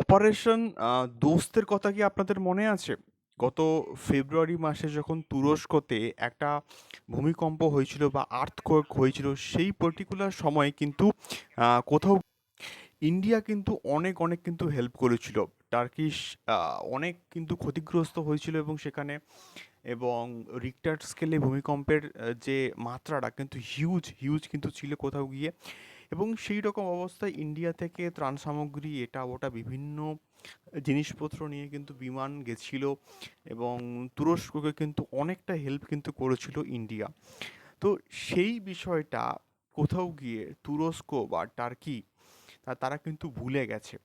Operation দোস্তের কথা কি আপনাদের মনে আছে? গত ফেব্রুয়ারি মাসে যখন তুরস্কতে একটা ভূমিকম্প হয়েছিল বা আর্থকোয়েক হয়েছিল, সেই পার্টিকুলার সময়ে কিন্তু কোথাও ইন্ডিয়া কিন্তু অনেক অনেক কিন্তু হেল্প করেছিল। টার্কিশ অনেক কিন্তু ক্ষতিগ্রস্ত হয়েছিল এবং সেখানে এবং রিক্টার স্কেলে ভূমিকম্পের যে মাত্রাটা কিন্তু হিউজ হিউজ কিন্তু ছিল কোথাও গিয়ে। এবং সেই রকম অবস্থায় ইন্ডিয়া থেকে ত্রাণ সামগ্রী, এটা ওটা বিভিন্ন জিনিসপত্র নিয়ে কিন্তু বিমান গেছিল এবং তুরস্ককে কিন্তু অনেকটা হেল্প কিন্তু করেছিল ইন্ডিয়া তো সেই বিষয়টা কোথাও গিয়ে তুরস্ক বা টার্কি তারা কিন্তু ভুলে গেছে।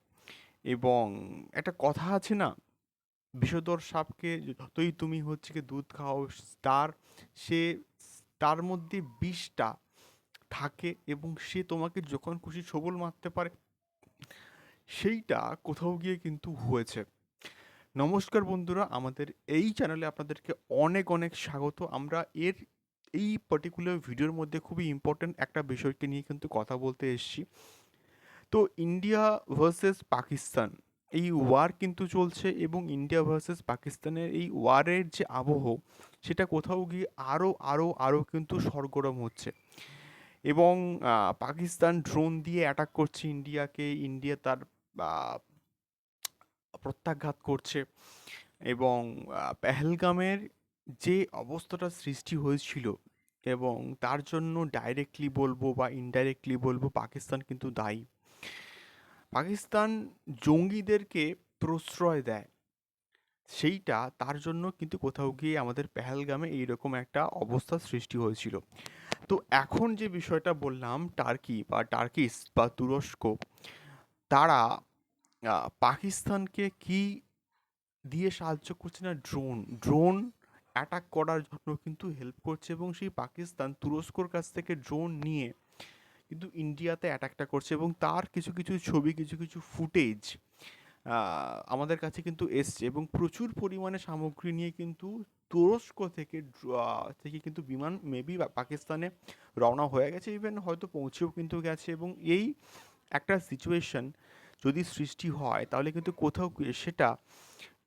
এবং একটা কথা আছে না, বিষধর সাপকে যতই তুমি হচ্ছে কি দুধ খাও তার সে, তার মধ্যে বিষটা থাকে এবং সে তোমাকে যখন খুশি সবল মারতে পারে, সেইটা কোথাও গিয়ে কিন্তু হয়েছে। নমস্কার বন্ধুরা, আমাদের এই চ্যানেলে আপনাদেরকে অনেক অনেক স্বাগত। আমরা এর এই পার্টিকুলার ভিডিওর মধ্যে খুবই ইম্পর্ট্যান্ট একটা বিষয়কে নিয়ে কিন্তু কথা বলতে এসেছি। তো ইন্ডিয়া ভার্সেস পাকিস্তান এই ওয়ার কিন্তু চলছে এবং ইন্ডিয়া ভার্সেস পাকিস্তানের এই ওয়ারের যে আবহ, সেটা কোথাও গিয়ে আরও আরও আরও কিন্তু সরগরম হচ্ছে। এবং পাকিস্তান ড্রোন দিয়ে অ্যাটাক করছে ইন্ডিয়াকে। ইন্ডিয়া তার প্রত্যাঘাত করছে এবং পেহেলগামের যে অবস্থাটা সৃষ্টি হয়েছিল এবং তার জন্য ডাইরেক্টলি বলব বা ইনডাইরেক্টলি বলব পাকিস্তান কিন্তু দায়ী। পাকিস্তান জঙ্গিদেরকে প্রশ্রয় দেয়। সেইটা তার জন্য কিন্তু কোথাও গিয়ে আমাদের পেহেলগামে এইরকম একটা অবস্থা সৃষ্টি হয়েছিল। তো এখন যে বিষয়টা বললাম, টার্কি বা টার্কিস বা তুরস্ক, তারা পাকিস্তানকে কি দিয়ে সাহায্য করছে না? ড্রোন ড্রোন অ্যাটাক করার জন্য কিন্তু হেল্প করছে এবং সেই পাকিস্তান তুরস্কর কাছ থেকে ড্রোন নিয়ে কিন্তু ইন্ডিয়াতে অ্যাটাকটা করছে এবং তার কিছু কিছু ছবি, কিছু কিছু ফুটেজ আমাদের কাছে কিন্তু এসছে এবং প্রচুর পরিমাণে সামগ্রী নিয়ে কিন্তু তুরস্ক থেকে থেকে কিন্তু বিমান মেবি পাকিস্তানে রওনা হয়ে গেছে ইভেন হয়তো পৌঁছেও কিন্তু গেছে এবং এই একটা সিচুয়েশন যদি সৃষ্টি হয়, তাহলে কিন্তু কোথাও সেটা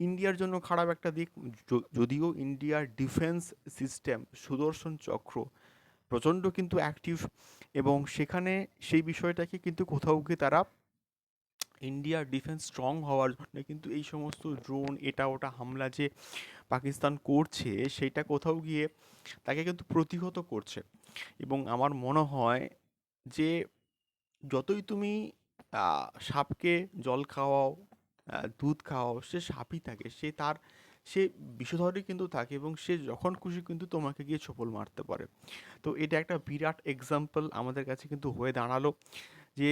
ইন্ডিয়ার জন্য খারাপ একটা দিক। যদিও ইন্ডিয়ার ডিফেন্স সিস্টেম সুদর্শন চক্র প্রচণ্ড কিন্তু অ্যাক্টিভ এবং সেখানে সেই বিষয়টাকে কিন্তু কোথাও গিয়ে তারা ইন্ডিয়ার ডিফেন্স স্ট্রং হওয়ার জন্য কিন্তু এই সমস্ত ড্রোন এটা ওটা হামলা যে পাকিস্তান করছে, সেটা কোথাও গিয়ে তাকে কিন্তু প্রতিহত করছে। এবং আমার মনে হয় যে যতই তুমি সাপকে জল খাওয়াও দুধ খাওয়াও, সে সাপই থাকে, সে তার, সে বিষধরই কিন্তু থাকে এবং সে যখন খুশি কিন্তু তোমাকে গিয়ে ছোপল মারতে পারে। তো এটা একটা বিরাট এক্সাম্পল আমাদের কাছে কিন্তু হয়ে দাঁড়াল যে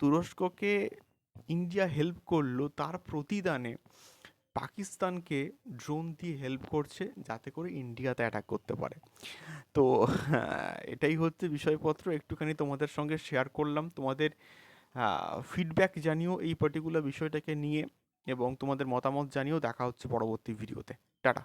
তুরস্ককে ইন্ডিয়া হেল্প করল তার প্রতিদানে পাকিস্তানকে ড্রোন দিয়ে হেল্প করছে যাতে করে ইন্ডিয়াতে অ্যাটাক করতে পারে। তো এটাই হচ্ছে বিষয়পত্র। একটুখানি তোমাদের সঙ্গে শেয়ার করলাম। তোমাদের ফিডব্যাক জানিও এই পার্টিকুলার বিষয়টাকে নিয়ে এবং তোমাদের মতামত জানিও। দেখা হচ্ছে পরবর্তী ভিডিওতে টাটা।